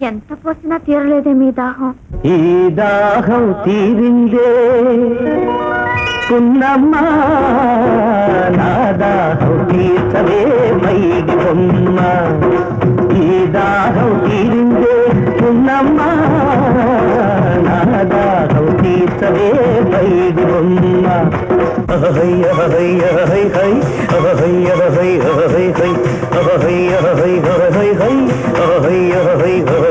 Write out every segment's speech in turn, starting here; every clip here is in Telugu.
ఎంత పోసినా తీరలేదే మీ దాహం. ఈ దాహం తీరిందే. పున్నమ్మా నా దాహం తీర్చవే మైడి బొమ్మ. ఈ దాహం తీరిందే పున్నమ్మా నా దాహం తీర్చవే మైడి బొమ్మ. అహయ్య అహయ్య అహై హై అహయ్య అహయ్య అహై హై అహయ్య అహయ్య అహై హై అహయ్య అహయ్య అహై హై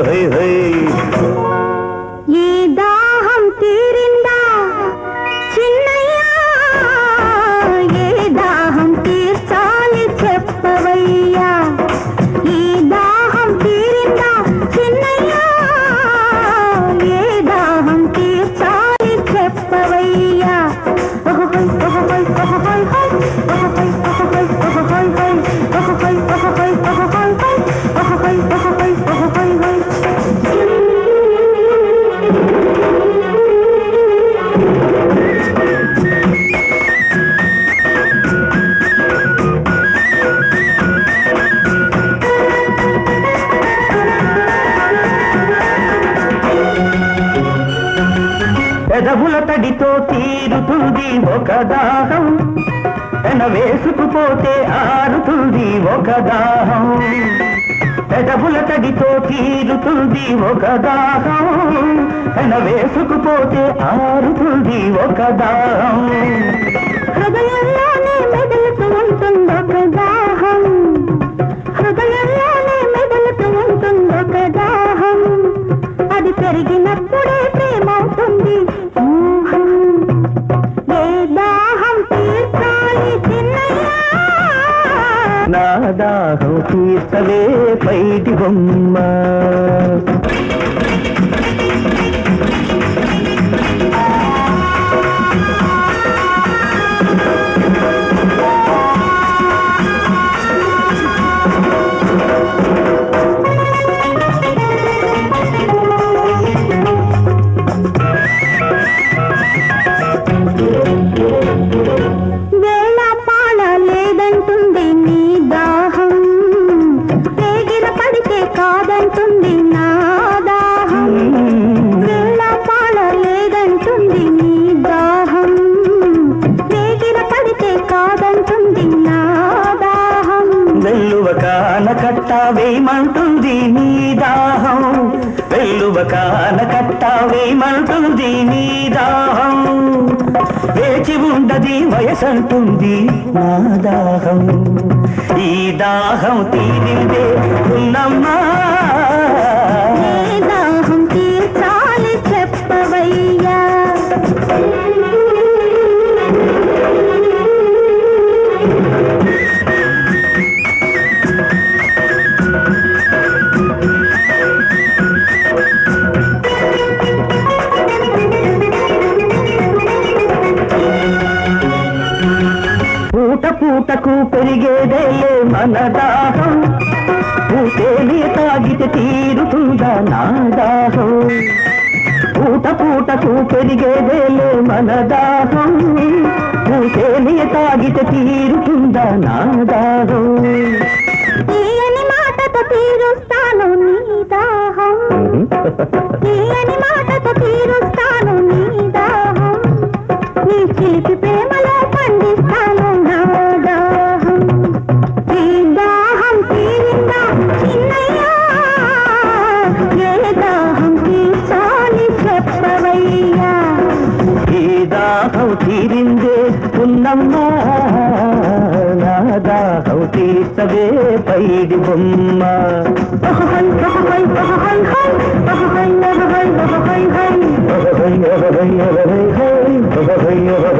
పెదవుల తడితో తీరుతుంది ఒక దాహం. పెన వేసుకుపోతే ఆరుతుంది ఒక దాహం. పెదవుల తడితో తీరుతుంది ఒక దాహం. పెన వేసుకుపోతే ఆరుతుంది ఒక దాహం. హృదయంలోనే మెదులుతూ ఉంటుందొక దాహం. హృదయంలోనే మెదులుతూ ఉంటుందొక దాహం. అది పెరిగినప్పుడే ప్రేమవుతుంది. నా దాహం తీర్చవే పైటి బొమ్మ. కాదంటుంది నా దాహం. వేళ పాల లేదంటుంది నీ దాహం. వేగిన పడితే కాదంటుంది నా దాహం. వెల్లువ కాన వేయమంటుంది నీ దాహం. వెల్లువ కానకట్ట వేయమంటుంది నీ దాహం. వేచి ఉండది వయసంటుంది నా దాహం. ఈ దాహం తీరిందే ఉన్నమ్మా. పెరిగేదేలే మన దాహం. పూటేలి తాగితే తీరుతుందా నా దాహం. పూట పూటకు పెరిగేదేలే మన దాహం. పూటేలి తాగితే తీరుతుందా నా దాహం. తీయని మాటతో తీరుస్తాను నీ దాహం. తీయని మాటతో తీరుస్తాను నీ దాహం. నీ చిలిపి ప్రేమలో ಚೆನ್ನಮ್ಮ ನಾದ ಹೌತೀರ್ತವೆ ಪೈಡಿ ಬೊಮ್ಮ ಹೈ